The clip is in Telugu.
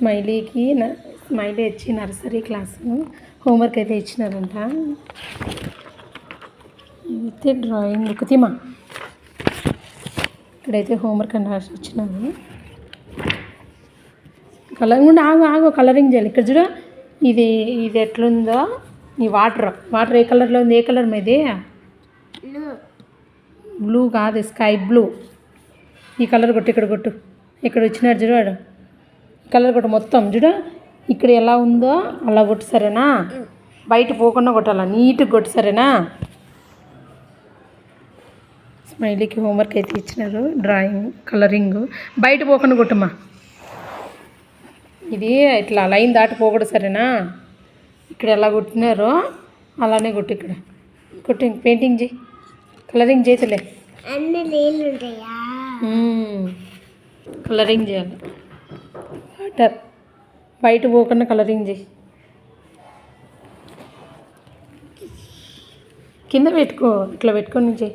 స్మైలీకి స్మైలీ వచ్చి నర్సరీ క్లాసు హోంవర్క్ అయితే ఇచ్చినారంట. అయితే డ్రాయింగ్ బుక్ తీమా? ఇక్కడైతే హోంవర్క్ అని రాసి వచ్చినారు కలర్ ఉండి ఆగు ఆగు కలరింగ్ చేయాలి. ఇక్కడ చూడ ఇది ఇది ఎట్లుందో? ఈ వాటర్ వాటర్ ఏ కలర్లో ఉంది? ఏ కలర్ మీది? బ్లూ కాదు స్కై బ్లూ. ఈ కలర్ కొట్టు ఇక్కడ కొట్టు. ఇక్కడ వచ్చినాడు చూడాడు ఈ కలర్ కొట్టు మొత్తం చూడ. ఇక్కడ ఎలా ఉందో అలా కొట్టు సరేనా? బయట పోకుండా కొట్టాలా? నీట్గా కొట్టు సరేనా? స్మైలీకి హోంవర్క్ అయితే ఇచ్చినారు డ్రాయింగ్ కలరింగ్. బయట పోకుండా కొట్టుమా? ఇది ఇట్లా లైన్ దాటి పోకూడదు సరేనా? ఇక్కడ ఎలా కొట్టినారో అలానే కొట్టు ఇక్కడ. కొట్టి పెయింటింగ్ చేయి. కలరింగ్ చేతులే. కలరింగ్ చేయాలి. బయట పోకుండా కలరింగ్ చేయి. కింద పెట్టుకో ఇట్లా పెట్టుకొని చేయి.